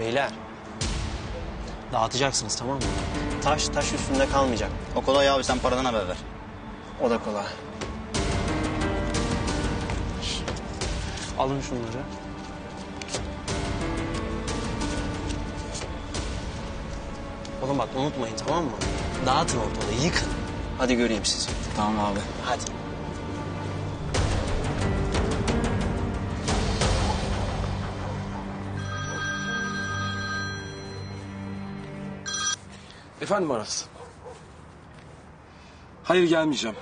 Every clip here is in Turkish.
Beyler. Dağıtacaksınız tamam mı? Taş taş üstünde kalmayacak. O kolay abi sen paradan haber ver. O da kolay. Alın şunları. Oğlum bak unutmayın tamam mı? Dağıtın ortalığı, yıkın. Hadi göreyim sizi. Tamam abi. Hadi. Efendim Aras. Hayır gelmeyeceğim.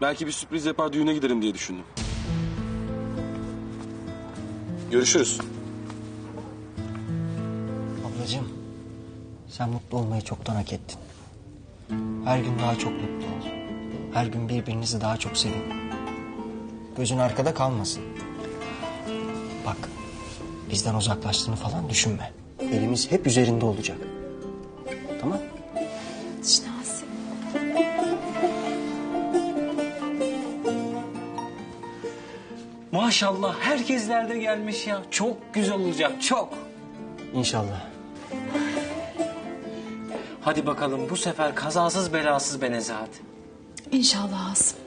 Belki bir sürpriz yapar düğüne giderim diye düşündüm. Görüşürüz. Ablacığım, sen mutlu olmayı çoktan hak ettin. Her gün daha çok mutlu ol. Her gün birbirinizi daha çok sevin. Gözün arkada kalmasın. Bak, bizden uzaklaştığını falan düşünme. Elimiz hep üzerinde olacak. Maşallah herkesler de gelmiş ya. Çok güzel olacak çok. İnşallah. Hadi bakalım bu sefer kazasız belasız be Nezahat. İnşallah Asım.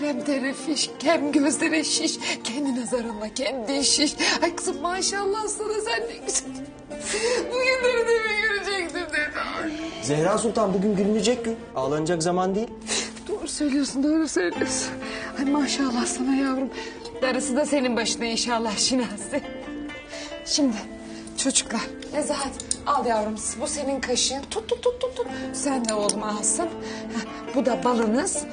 Hem terefiş, hem gözlere şiş, kendi nazarınla kendi şiş. Ay kızım maşallah sana sen ne güzel. Bugünleri de Zehra Sultan bugün gülünecek gün. Ağlanacak zaman değil. Doğru söylüyorsun, doğru söylüyorsun. Ay maşallah sana yavrum. Darısı da senin başına inşallah Şinasi. Şimdi çocuklar, Nezahat al yavrum bu senin kaşığın. Tut tut tut tut. tut. Sen de oğlum alsın. Heh, Bu da balınız.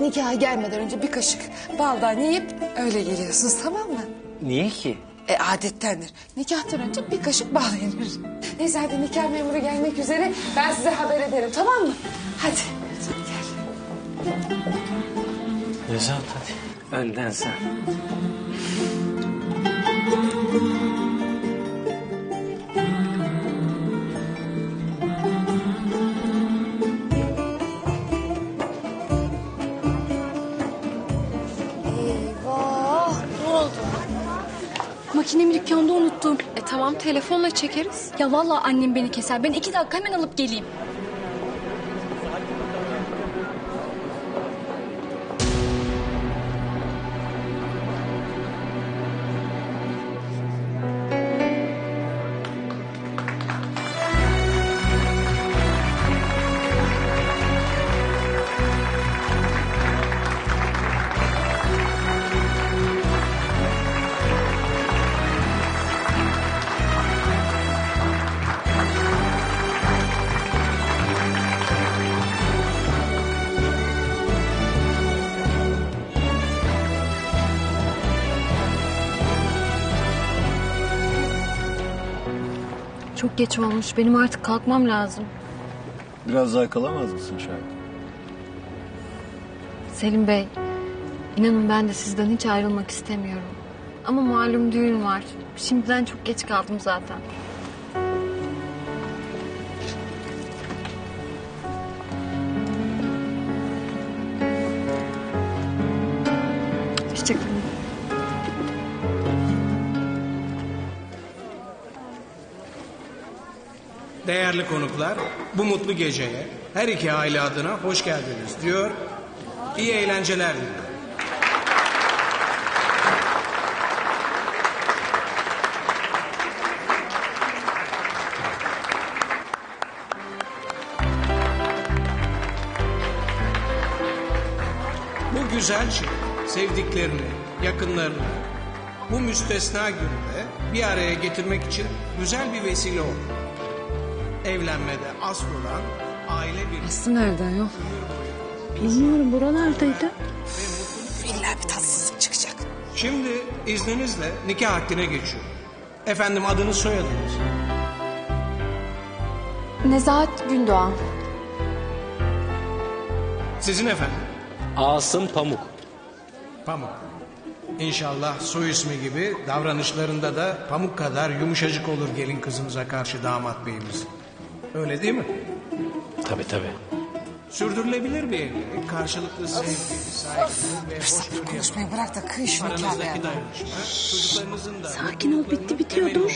Nikaha gelmeden önce bir kaşık baldan yiyip öyle geliyorsunuz tamam mı? Niye ki? E adettendir. Nikahtan önce bir kaşık bal yenir. Neyse hadi nikah memuru gelmek üzere. Ben size haber ederim tamam mı? Hadi. Gel. Nezahat hadi. Önden sen. Makinemi dükkanda unuttum. E tamam telefonla çekeriz. Ya vallahi annem beni keser. Ben iki dakika hemen alıp geleyim. Çok geç olmuş. Benim artık kalkmam lazım. Biraz daha kalamaz mısın Şahit? Selim Bey, inanın ben de sizden hiç ayrılmak istemiyorum. Ama malum düğün var. Şimdiden çok geç kaldım zaten. Değerli konuklar, bu mutlu geceye her iki aile adına hoş geldiniz diyor. İyi eğlenceler diliyorum. Bu güzel şey sevdiklerini, yakınlarını bu müstesna günde bir araya getirmek için güzel bir vesile oldu. Evlenmede asıl olan aile bir Aslı nereden yok? Bilmiyorum buralardaydı. İlla bir tatsızlık çıkacak. Şimdi izninizle nikah akdine geçiyorum. Efendim adınız soyadınız. Nezahat Gündoğan. Sizin efendim? Asım Pamuk. Pamuk. İnşallah soy ismi gibi davranışlarında da pamuk kadar yumuşacık olur gelin kızımıza karşı damat beyimiz. Öyle değil mi? Tabii tabii. Sürdürülebilir bir evlilik, karşılıklı sevgi, saygı ve hoşgörü Konuşmayı bırak da kıy şunu aranızdaki dayanışma, çocuklarınızın da... Sakin ol bitti bitiyor dur.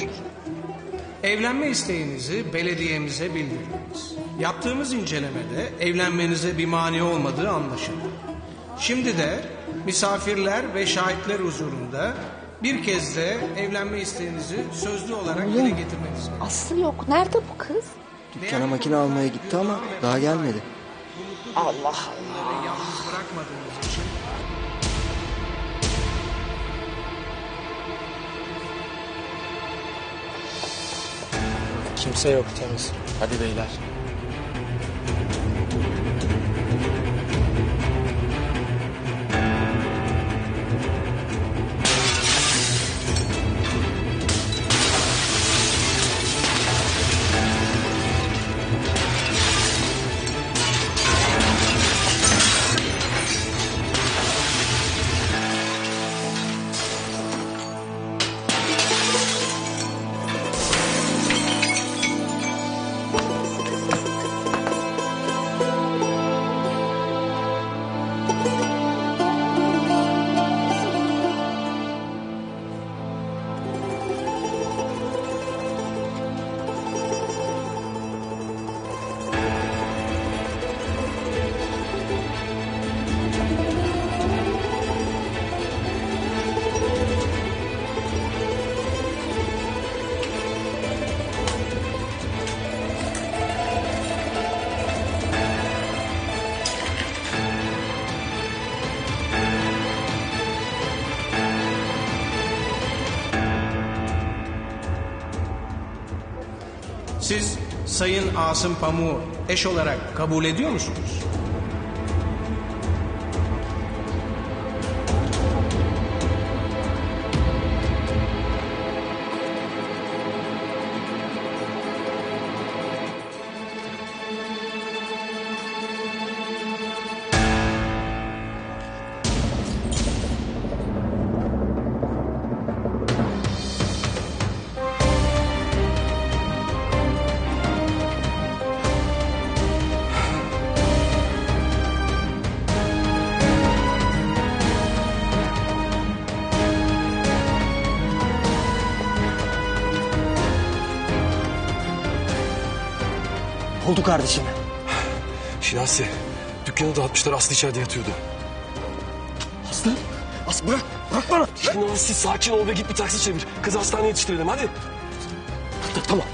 Evlenme isteğinizi belediyemize bildirdiniz. Yaptığımız incelemede evlenmenize bir mani olmadığı anlaşıldı. Şimdi de misafirler ve şahitler huzurunda bir kez de evlenme isteğinizi sözlü olarak dile getirmeniz Aslı yok. Nerede bu kız? Dükkana makine almaya gitti ama daha gelmedi. Bırakmadığınız için Kimse yok temiz. Hadi beyler. Siz Sayın Asım Pamuk'u eş olarak kabul ediyor musunuz? Oldu kardeşim. Şinasi. Dükkanı dağıtmışlar. Aslı içeride yatıyordu. Aslı. Aslı bırak. Bırak bana. Şinasi sakin ol ve git bir taksi çevir. Kızı hastaneye yetiştirelim hadi. Tamam.